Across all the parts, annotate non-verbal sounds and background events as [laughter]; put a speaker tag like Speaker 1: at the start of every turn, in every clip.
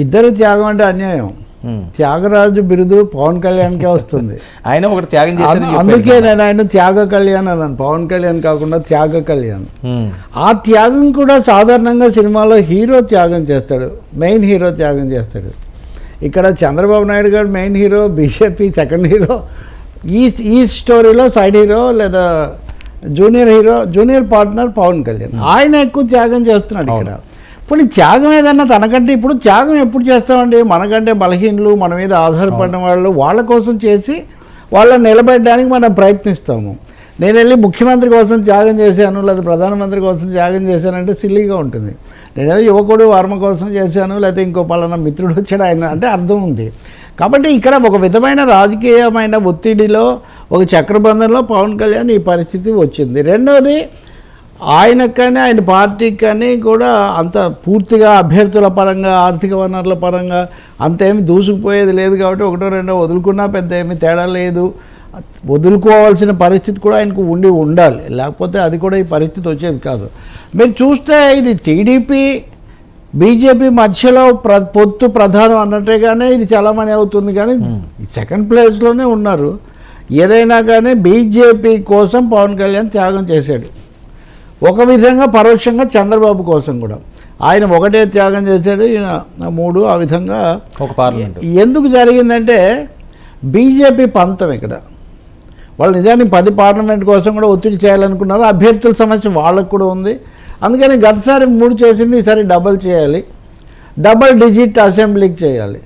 Speaker 1: ఇద్దరు త్యాగం అంటే అన్యాయం. త్యాగరాజు బిరుదు పవన్ కళ్యాణ్కే వస్తుంది. [laughs]
Speaker 2: ఆయన ఒకటి త్యాగం చెప్పారు
Speaker 1: అందుకే నేను ఆయన త్యాగ కళ్యాణ్ అన్నాను. పవన్ కళ్యాణ్ కాకుండా త్యాగ కళ్యాణ్. ఆ త్యాగం కూడా సాధారణంగా సినిమాలో హీరో త్యాగం చేస్తాడు. మెయిన్ హీరో త్యాగం చేస్తాడు. ఇక్కడ చంద్రబాబు నాయుడు గారు main hero BJP second hero. ఈ ఈ స్టోరీలో సైడ్ హీరో లేదా junior hero junior partner Pawan Kalyan. ఆయన ఎక్కువ త్యాగం చేస్తున్నాడు ఇక్కడ. ఈ త్యాగం ఏదన్నా తనకంటే ఇప్పుడు త్యాగం ఎప్పుడు చేస్తామండి? మనకంటే బలహీనులు మన మీద ఆధారపడిన వాళ్ళు వాళ్ళ కోసం చేసి వాళ్ళని నిలబెట్టడానికి మనం ప్రయత్నిస్తాము. నేను వెళ్ళి ముఖ్యమంత్రి కోసం త్యాగం చేశాను లేదా ప్రధానమంత్రి కోసం త్యాగం చేశానంటే సిల్లీగా ఉంటుంది. నేనేదో యువకుడు వర్మ కోసం చేశాను లేకపోతే ఇంకో పలానా మిత్రుడు వచ్చాడు ఆయన అంటే అర్థం ఉంది. కాబట్టి ఇక్కడ ఒక విధమైన రాజకీయమైన ఒత్తిడిలో ఒక చక్రబంధంలో పవన్ కళ్యాణ్ ఈ పరిస్థితి వచ్చింది. రెండవది ఆయనకు కానీ ఆయన పార్టీకి కానీ కూడా అంత పూర్తిగా అభ్యర్థుల పరంగా ఆర్థిక వనరుల పరంగా అంత ఏమి దూసుకుపోయేది లేదు కాబట్టి ఒకటో రెండో వదులుకున్నా పెద్ద ఏమి తేడా లేదు. వదులుకోవాల్సిన పరిస్థితి కూడా ఆయనకు ఉండి ఉండాలి. లేకపోతే అది కూడా ఈ పరిస్థితి వచ్చేది కాదు. మీరు చూస్తే ఇది టీడీపీ బీజేపీ మధ్యలో ప్ర పొత్తు ప్రధానం అన్నట్టుగానే ఇది చలామణి అవుతుంది. కానీ సెకండ్ ప్లేస్లోనే ఉన్నారు. ఏదైనా కానీ బీజేపీ కోసం పవన్ కళ్యాణ్ త్యాగం చేశాడు. ఒక విధంగా పరోక్షంగా చంద్రబాబు కోసం కూడా. ఆయన ఒకటే త్యాగం చేశాడు ఈయన మూడు ఆ విధంగా
Speaker 2: ఒక పార్లమెంట్.
Speaker 1: ఎందుకు జరిగిందంటే బీజేపీ పంతం ఇక్కడ. వాళ్ళు నిజానికి పది పార్లమెంట్ కోసం కూడా ఒత్తిడి చేయాలనుకున్నారు అభ్యర్థుల సమస్య వాళ్ళకు కూడా ఉంది. అందుకని గతసారి మూడు చేసింది ఈసారి డబల్ చేయాలి. డబల్ డిజిట్ అసెంబ్లీకి చేయాలి.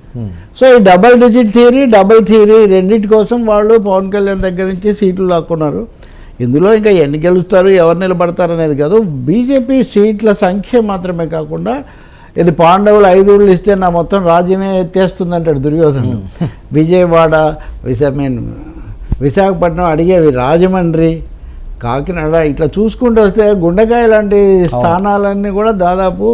Speaker 1: సో ఈ double digit theory double theory రెండింటి కోసం వాళ్ళు పవన్ కళ్యాణ్ దగ్గర నుంచి సీట్లు లాక్కున్నారు. ఇందులో ఇంకా ఎన్ని గెలుస్తారు ఎవరు నిలబడతారు అనేది కాదు. బీజేపీ సీట్ల సంఖ్య మాత్రమే కాకుండా ఇది పాండవులు ఐదు ఊళ్ళు ఇస్తే నా మొత్తం రాజ్యమే ఎత్తేస్తుందంటాడు దుర్యోధనుడు. విజయవాడ విశా మీన్ విశాఖపట్నం అడిగేవి రాజమండ్రి కాకినాడ ఇట్లా చూసుకుంటూ వస్తే గుండెకాయ లాంటి స్థానాలన్నీ కూడా దాదాపు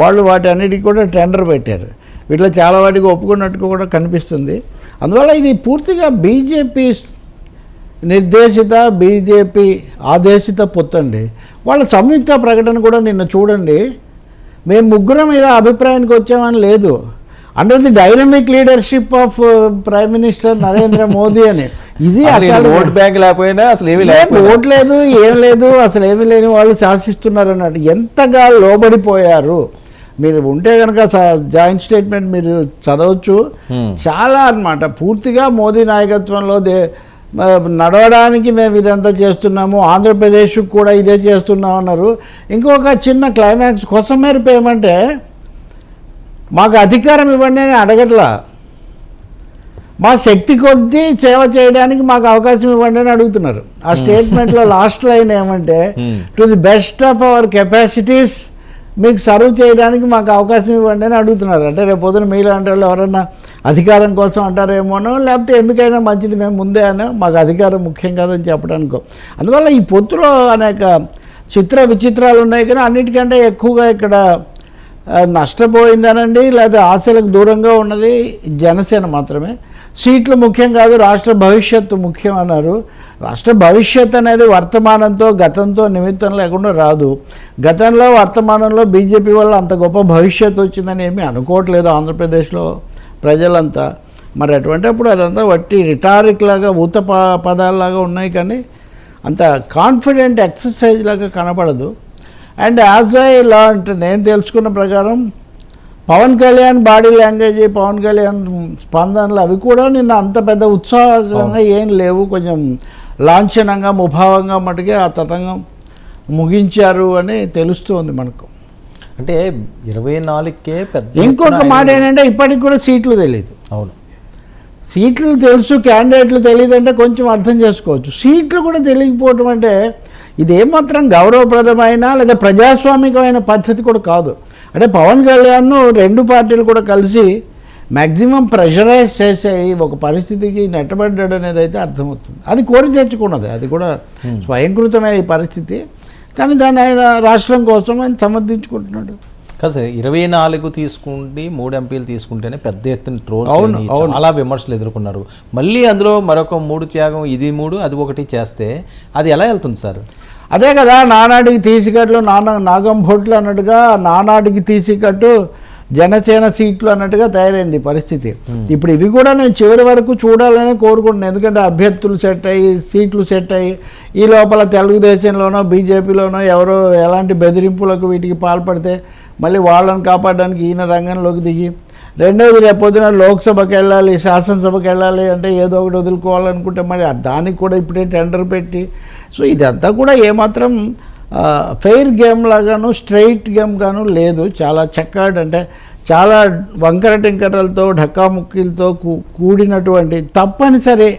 Speaker 1: వాళ్ళు వాటి అన్నిటికీ కూడా టెండర్ పెట్టారు. వీటిలో చాలా వాటికి ఒప్పుకున్నట్టు కూడా కనిపిస్తుంది. అందువల్ల ఇది పూర్తిగా బీజేపీ నిర్దేశిత బీజేపీ ఆదేశిత పొత్తండి. వాళ్ళ సంయుక్త ప్రకటన కూడా నిన్న చూడండి. మేము ముగ్గురం మీద అభిప్రాయానికి వచ్చామని లేదు. Under the dynamic leadership of prime minister Narendra Modi అని. ఇది
Speaker 2: ఓట్ బ్యాంక్ లేకపోయినా అసలు ఏమీ లేకపోయినా.
Speaker 1: ఓట్ లేదు ఏం లేదు అసలు ఏమీ లేని వాళ్ళు శాసిస్తున్నారు అన్నట్టు ఎంతగా లోబడిపోయారు. మీరు ఉంటే కనుక జాయింట్ స్టేట్మెంట్ మీరు చదవచ్చు. చాలా అన్నమాట. పూర్తిగా మోదీ నాయకత్వంలో దే నడవడానికి మేము ఇదంతా చేస్తున్నాము. ఆంధ్రప్రదేశ్ కూడా ఇదే చేస్తున్నాం అన్నారు. ఇంకొక చిన్న క్లైమాక్స్ కోసం మేరకు ఏమంటే మాకు అధికారం ఇవ్వండి అని అడగట్లా. మా శక్తి కొద్దీ సేవ చేయడానికి మాకు అవకాశం ఇవ్వండి అని అడుగుతున్నారు. ఆ స్టేట్మెంట్లో లాస్ట్ లైన్ ఏమంటే
Speaker 2: Hmm.
Speaker 1: To the best of our capacities మీకు సర్వ్ చేయడానికి మాకు అవకాశం ఇవ్వండి అని అడుగుతున్నారు. అంటే రేపు పొద్దున మీలో అంటే వాళ్ళు ఎవరన్నా అధికారం కోసం అంటారేమోనో లేకపోతే ఎందుకైనా మంచిది మేము ముందే అనో మాకు అధికారం ముఖ్యం కాదని చెప్పడానికో. అందువల్ల ఈ పొత్తులో అనేక చిత్ర విచిత్రాలు ఉన్నాయి కానీ అన్నిటికంటే ఎక్కువగా ఇక్కడ నష్టపోయిందనండి లేదా ఆశలకు దూరంగా ఉన్నది జనసేన మాత్రమే. సీట్లు ముఖ్యం కాదు రాష్ట్ర భవిష్యత్తు ముఖ్యం అన్నారు. రాష్ట్ర భవిష్యత్ అనేది వర్తమానంతో గతంతో నిమిత్తం లేకుండా రాదు. గతంలో వర్తమానంలో బీజేపీ వల్ల అంత గొప్ప భవిష్యత్తు వచ్చిందని ఏమీ అనుకోవట్లేదు ఆంధ్రప్రదేశ్లో. ప్రజలంతా. మరి అటువంటిప్పుడు అదంతా వట్టి రిటారిక్ లాగా ఊత ప పదాల్లాగా ఉన్నాయి కానీ అంత కాన్ఫిడెంట్ ఎక్సర్సైజ్ లాగా కనపడదు. అండ్ యాజ్ ఐ లాంటి నేను తెలుసుకున్న ప్రకారం పవన్ కళ్యాణ్ బాడీ లాంగ్వేజ్ పవన్ కళ్యాణ్ స్పందనలు అవి కూడా నిన్న అంత పెద్ద ఉత్సాహంగా ఏం లేవు. కొంచెం లాంఛనంగా ముభావంగా మటుకే ఆ తతంగం ముగించారు అని తెలుస్తుంది మనకు.
Speaker 2: అంటే ఇరవై నాలుగుకే పెద్ద
Speaker 1: ఇంకొక మాట ఏంటంటే ఇప్పటికి కూడా సీట్లు తెలియదు
Speaker 2: అవును.
Speaker 1: సీట్లు తెలుసు క్యాండిడేట్లు తెలియదు అంటే కొంచెం అర్థం చేసుకోవచ్చు. సీట్లు కూడా తెలియకపోవటం అంటే ఇది ఏమాత్రం గౌరవప్రదమైన లేదా ప్రజాస్వామికమైన పద్ధతి కూడా కాదు. అంటే పవన్ కళ్యాణ్ రెండు పార్టీలు కూడా కలిసి మ్యాక్సిమం ప్రెషరైజ్ చేసేయి ఒక పరిస్థితికి నెట్టబడ్డాడు అనేది అయితే అర్థమవుతుంది. అది కోరి తెచ్చుకున్నది. అది కూడా స్వయంకృతమైన ఈ పరిస్థితి. కానీ దాన్ని ఆయన రాష్ట్రం కోసం ఆయన సమర్థించుకుంటున్నాడు
Speaker 2: కాదు సార్ ఇరవై నాలుగు తీసుకుంటే మూడు ఎంపీలు తీసుకుంటేనే పెద్ద ఎత్తున ట్రోల్స్.
Speaker 1: అవును.
Speaker 2: చాలా విమర్శలు ఎదుర్కొన్నారు మళ్ళీ అందులో మరొక మూడు త్యాగం ఇది మూడు అది ఒకటి చేస్తే అది ఎలా వెళ్తుంది సార్
Speaker 1: అదే కదా నానాడికి తీసికట్లు నాన్న నాగం భొట్లు అన్నట్టుగా నానాడికి తీసికట్టు జనసేన సీట్లు అన్నట్టుగా తయారైంది పరిస్థితి. ఇప్పుడు ఇవి కూడా నేను చివరి వరకు చూడాలని కోరుకుంటున్నాను ఎందుకంటే అభ్యర్థులు సెట్ అయ్యి సీట్లు సెట్ అయ్యి ఈ లోపల తెలుగుదేశంలోనో బీజేపీలోనో ఎవరో ఎలాంటి బెదిరింపులకు వీటికి పాల్పడితే మళ్ళీ వాళ్ళని కాపాడడానికి ఈయన రంగంలోకి దిగి రెండవది రేపొద్దున లోక్సభకి వెళ్ళాలి శాసనసభకి వెళ్ళాలి అంటే ఏదో ఒకటి వదులుకోవాలనుకుంటే మరి దానికి కూడా ఇప్పుడే టెండర్ పెట్టి సో ఇదంతా కూడా ఏమాత్రం ఫెయిర్ గేమ్ లాగాను స్ట్రైట్ గేమ్ గాను లేదు. చాలా చక్కటి అంటే చాలా వంకర టింకరలతో ఢక్కాముక్కీలతో కూ- కూడినటువంటి తప్పనిసరి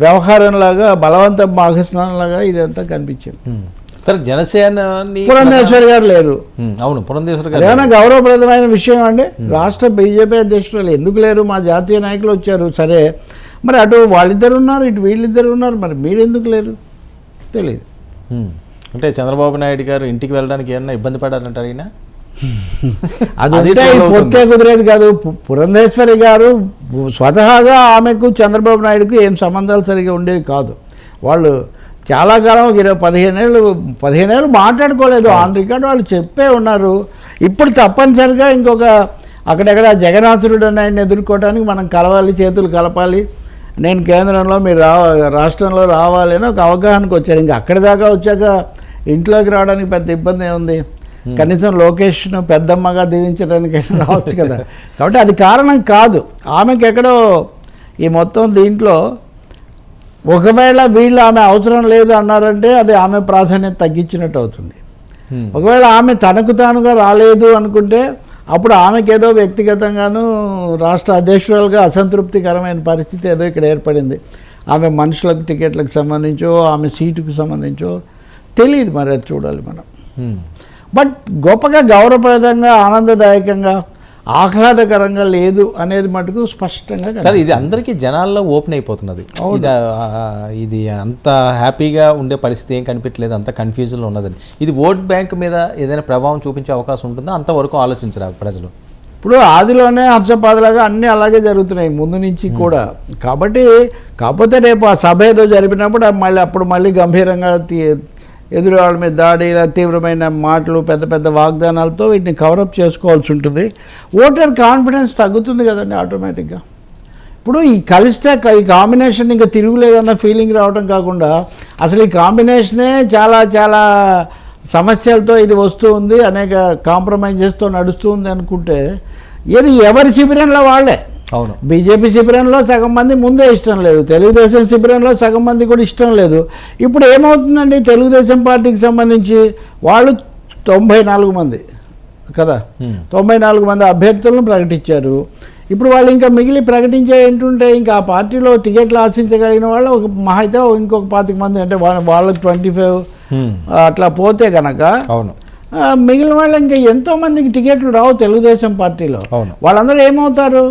Speaker 1: వ్యవహారంలాగా బలవంత భాగస్వామ్యంలాగా ఇదంతా కనిపించింది.
Speaker 2: సరే జనసేనని
Speaker 1: పురంధేశ్వరి గారు లేరు.
Speaker 2: అవును పురంధేశ్వర గారు
Speaker 1: అదేమన్నా గౌరవప్రదమైన విషయం అండి రాష్ట్ర బీజేపీ అధ్యక్షులు ఎందుకు లేరు? మా జాతీయ నాయకులు వచ్చారు. సరే మరి అటు వాళ్ళిద్దరు ఉన్నారు ఇటు వీళ్ళిద్దరు ఉన్నారు మరి మీరు ఎందుకు లేరు తెలియదు.
Speaker 2: అంటే చంద్రబాబు నాయుడు గారు ఇంటికి వెళ్ళడానికి ఏమన్నా ఇబ్బంది పడారంటారు ఈయన?
Speaker 1: అది. పొత్తే కుదిరేది కాదు. పురంధేశ్వరి గారు స్వతహాగా ఆమెకు చంద్రబాబు నాయుడుకు ఏం సంబంధాలు సరిగా ఉండేవి కాదు. వాళ్ళు చాలా కాలం ఒక ఇరవై పదిహేను ఏళ్ళు పదిహేను ఏళ్ళు మాట్లాడుకోలేదు ఆన్ రికార్డ్ వాళ్ళు చెప్పే ఉన్నారు. ఇప్పుడు తప్పనిసరిగా ఇంకొక అక్కడెక్కడ జగన్నాథుడు అని ఆయన ఎదుర్కోవడానికి మనం కలవాలి చేతులు కలపాలి. నేను కేంద్రంలో మీరు రా రాష్ట్రంలో రావాలి అని ఒక అవగాహనకు వచ్చారు. ఇంకా అక్కడి దాకా వచ్చాక ఇంట్లోకి రావడానికి పెద్ద ఇబ్బంది ఏముంది? కనీసం లోకేష్ను పెద్దమ్మగా దీవించడానికి రావచ్చు కదా. కాబట్టి అది కారణం కాదు. ఆమెకి ఎక్కడో ఈ మొత్తం దీంట్లో ఒకవేళ వీళ్ళు ఆమె అవసరం లేదు అన్నారంటే అది ఆమె ప్రాధాన్యత తగ్గించినట్టు అవుతుంది.
Speaker 2: ఉమ్.
Speaker 1: ఒకవేళ ఆమె తనకు తానుగా రాలేదు అనుకుంటే అప్పుడు ఆమెకి ఏదో వ్యక్తిగతంగాను రాష్ట్ర అధ్యక్షురాలుగా అసంతృప్తికరమైన పరిస్థితి ఏదో ఇక్కడ ఏర్పడింది. ఆమె మనుషులకు టికెట్లకు సంబంధించో ఆమె సీటుకు సంబంధించో తెలియదు మరి అది చూడాలి మనం. బట్ గొప్పగా గౌరవప్రదంగా ఆనందదాయకంగా ఆహ్లాదకరంగా లేదు అనేది మటుకు స్పష్టంగా
Speaker 2: సరే ఇది అందరికీ జనాల్లో ఓపెన్ అయిపోతున్నది. ఇది అంత హ్యాపీగా ఉండే పరిస్థితి ఏం కనిపించలేదు అంత కన్ఫ్యూజన్లో ఉన్నదని. ఇది ఓట్ బ్యాంక్ మీద ఏదైనా ప్రభావం చూపించే అవకాశం ఉంటుందా? అంతవరకు ఆలోచించరా ప్రజలు?
Speaker 1: ఇప్పుడు ఆదిలోనే హంసపాదలాగా అన్నీ అలాగే జరుగుతున్నాయి ముందు నుంచి కూడా. కాబట్టి కాకపోతే రేపు ఆ సభ ఏదో జరిపినప్పుడు మళ్ళీ అప్పుడు మళ్ళీ గంభీరంగా ఎదురు వాళ్ళ మీద దాడి ఇలా తీవ్రమైన మాటలు పెద్ద పెద్ద వాగ్దానాలతో వీటిని కవరప్ చేసుకోవాల్సి ఉంటుంది. ఓటర్ కాన్ఫిడెన్స్ తగ్గుతుంది కదండి ఆటోమేటిక్గా ఇప్పుడు ఈ కలిస్తే ఈ కాంబినేషన్ ఇంకా తిరుగులేదన్న ఫీలింగ్ రావడం కాకుండా అసలు ఈ కాంబినేషనే చాలా చాలా సమస్యలతో ఇది వస్తూ ఉంది అనేక కాంప్రమైజెస్తో నడుస్తూ ఉంది అనుకుంటే ఇది ఎవరి శిబిరంలో వాళ్ళే.
Speaker 2: అవును.
Speaker 1: బీజేపీ శిబిరంలో సగం మంది ముందే ఇష్టం లేదు. తెలుగుదేశం శిబిరంలో సగం మంది కూడా ఇష్టం లేదు. ఇప్పుడు ఏమవుతుందండి తెలుగుదేశం పార్టీకి సంబంధించి? వాళ్ళు తొంభై నాలుగు మంది కదా. తొంభై నాలుగు మంది అభ్యర్థులను ప్రకటించారు. ఇప్పుడు వాళ్ళు ఇంకా మిగిలి ప్రకటించే ఏంటుంటే ఇంకా ఆ పార్టీలో టికెట్లు ఆశించగలిగిన వాళ్ళు ఒక మహా అయితే ఇంకొక పాతిక మంది అంటే వాళ్ళ వాళ్ళకి ట్వంటీ ఫైవ్. అట్లా పోతే కనుక
Speaker 2: అవును.
Speaker 1: మిగిలిన వాళ్ళు ఇంకా ఎంతో మందికి టికెట్లు రావు తెలుగుదేశం పార్టీలో. వాళ్ళందరూ ఏమవుతారు?